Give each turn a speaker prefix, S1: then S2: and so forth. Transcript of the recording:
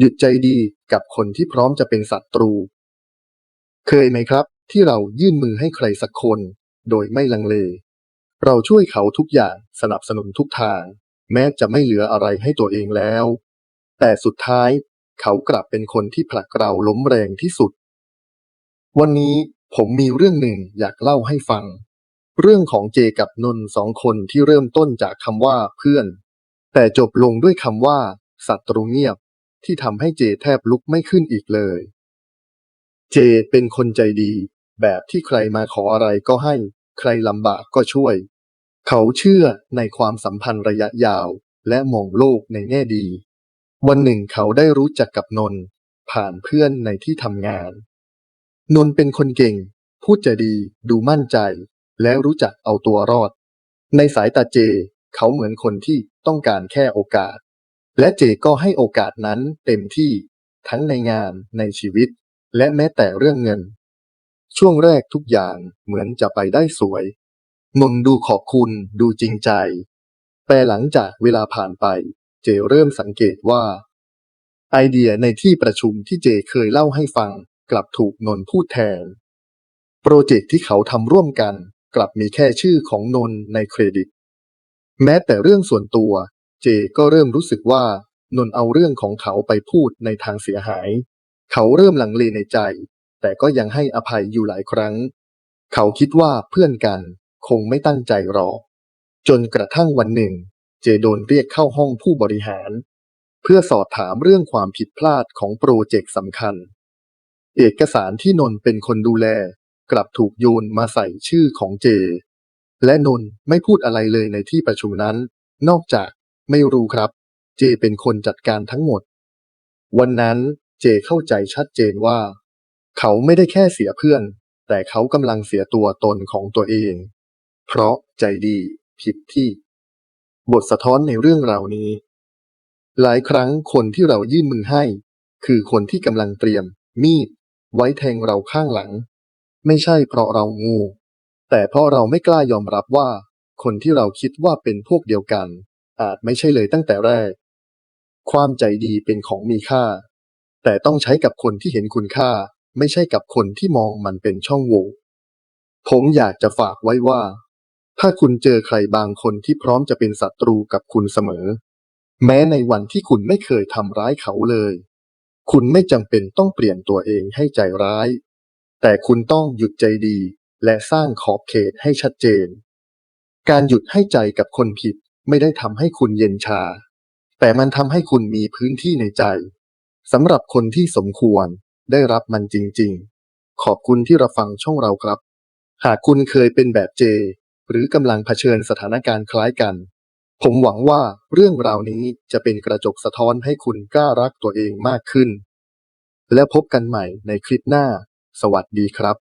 S1: หยุดใจดีกับคนที่พร้อมจะเป็นศัตรู เคยไหมครับ ที่เรายื่นมือให้ใครสักคน โดยไม่ลังเล เราช่วยเขาทุกอย่างสนับสนุนทุกทาง แม้จะไม่เหลืออะไรให้ตัวเองแล้ว แต่สุดท้ายเขากลับเป็นคนที่ผลักเราล้มแรงที่สุด วันนี้ผมมีเรื่องหนึ่งอยากเล่าให้ฟัง เรื่องของเจกับนนท์สองคนที่เริ่มต้นจากคำว่าเพื่อน แต่จบลงด้วยคำว่าศัตรูเงียบ ที่ทำให้เจแทบลุกไม่ขึ้นอีกเลย เจเป็นคนใจดี แบบที่ใครมาขออะไรก็ให้ ใครลำบากก็ช่วย เขาเชื่อในความสัมพันธ์ระยะยาว และมองโลกในแง่ดี วันหนึ่งเขาได้รู้จักกับนนท์ผ่านเพื่อนในที่ทำงาน นนท์เป็นคนเก่ง พูดจะดี ดูมั่นใจ และรู้จักเอาตัวรอด ในสายตาเจ เขาเหมือนคนที่ต้องการแค่โอกาส และเจก็ให้โอกาสนั้นเต็มที่ทั้งในงานในชีวิต และแม้แต่เรื่องเงิน ช่วงแรกทุกอย่างเหมือนจะไปได้สวยนนดูขอบคุณดูจริงใจ แต่หลังจากเวลาผ่านไป เจเริ่มสังเกตว่า ไอเดียในที่ประชุมที่เจเคยเล่าให้ฟัง กลับถูกนนพูดแทน โปรเจกต์ที่เขาทำร่วมกัน กลับมีแค่ชื่อของนนในเครดิต แม้แต่เรื่องส่วนตัว เจก็เริ่มรู้สึกว่านนเอาเรื่องของเขาไปพูดในทางเสียหาย เขาเริ่มหลังเลในใจ แต่ก็ยังให้อภัยอยู่หลายครั้ง เขาคิดว่าเพื่อนกันคงไม่ตั้งใจหรอกจนกระทั่งวันหนึ่ง เจโดนเรียกเข้าห้องผู้บริหาร เพื่อสอบถามเรื่องความผิดพลาดของโปรเจกต์สำคัญ เอกสารที่นนเป็นคนดูแล กลับถูกโยนมาใส่ชื่อของเจ และนนไม่พูดอะไรเลยในที่ประชุมนั้น นอกจาก ไม่รู้ครับ เจเป็นคนจัดการทั้งหมด วันนั้นเจเข้าใจชัดเจนว่า เขาไม่ได้แค่เสียเพื่อน แต่เขากำลังเสียตัวตนของตัวเอง เพราะใจดีผิดที่ บทสะท้อนในเรื่องราวนี้ หลายครั้งคนที่เรายื่นมือให้ คือคนที่กำลังเตรียม มีด ไว้แทงเราข้างหลัง ไม่ใช่เพราะเรางู แต่เพราะเราไม่กล้ายอมรับว่า คนที่เราคิดว่าเป็นพวกเดียวกัน อาจไม่ใช่เลยตั้งแต่แรก ความใจดีเป็นของมีค่า แต่ต้องใช้กับคนที่เห็นคุณค่า ไม่ใช่กับคนที่มองมันเป็นช่องโหว่ผมอยากจะฝากไว้ว่า ถ้าคุณเจอใครบางคนที่พร้อมจะเป็นศัตรูกับคุณเสมอ แม้ในวันที่คุณไม่เคยทำร้ายเขาเลย คุณไม่จำเป็นต้องเปลี่ยนตัวเองให้ใจร้าย แต่คุณต้องหยุดใจดีและสร้างขอบเขตให้ชัดเจน การหยุดให้ใจกับคนผิด ไม่ได้ทำให้คุณเย็นชา แต่มันทำให้คุณมีพื้นที่ในใจสำหรับคนที่สมควรได้รับมันจริง ๆ ขอบคุณที่รับฟังช่องเราครับ หากคุณเคยเป็นแบบเจ หรือกำลังเผชิญสถานการณ์คล้ายกัน ผมหวังว่าเรื่องราวนี้จะเป็นกระจกสะท้อนให้คุณกล้ารักตัวเองมากขึ้น และพบกันใหม่ในคลิปหน้า สวัสดีครับ